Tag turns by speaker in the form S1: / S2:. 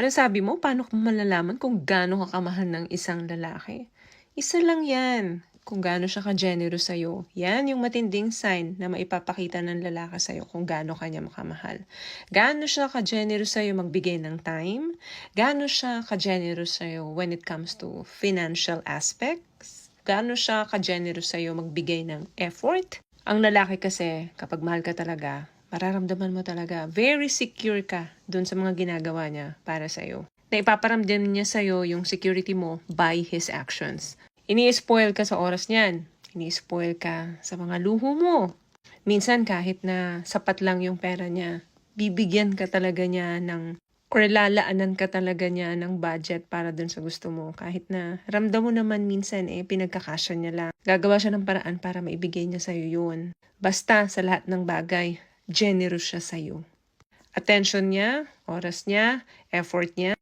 S1: Ano sabi mo? Paano ko malalaman kung gaano ka kamahal ng isang lalaki? Isa lang yan. Kung gaano siya ka-generous sa'yo. Yan yung matinding sign na maipapakita ng lalaki sa'yo kung gaano kanya makamahal. Gaano siya ka-generous sa'yo magbigay ng time. Gaano siya ka-generous sa'yo when it comes to financial aspects. Gaano siya ka-generous sa'yo magbigay ng effort. Ang lalaki kasi, kapag mahal ka talaga, mararamdaman mo talaga, very secure ka dun sa mga ginagawa niya para sa'yo. Na ipaparamdam niya sa'yo yung security mo by his actions. Ini-spoil ka sa oras niyan. Ini-spoil ka sa mga luho mo. Minsan kahit na sapat lang yung pera niya, bibigyan ka talaga niya ng or lalaanan ka talaga niya ng budget para dun sa gusto mo. Kahit na ramdam mo naman minsan eh, pinagkakasya niya lang. Gagawa siya ng paraan para maibigay niya sa'yo yun. Basta sa lahat ng bagay, generous siya sa'yo. Attention niya, oras niya, effort niya,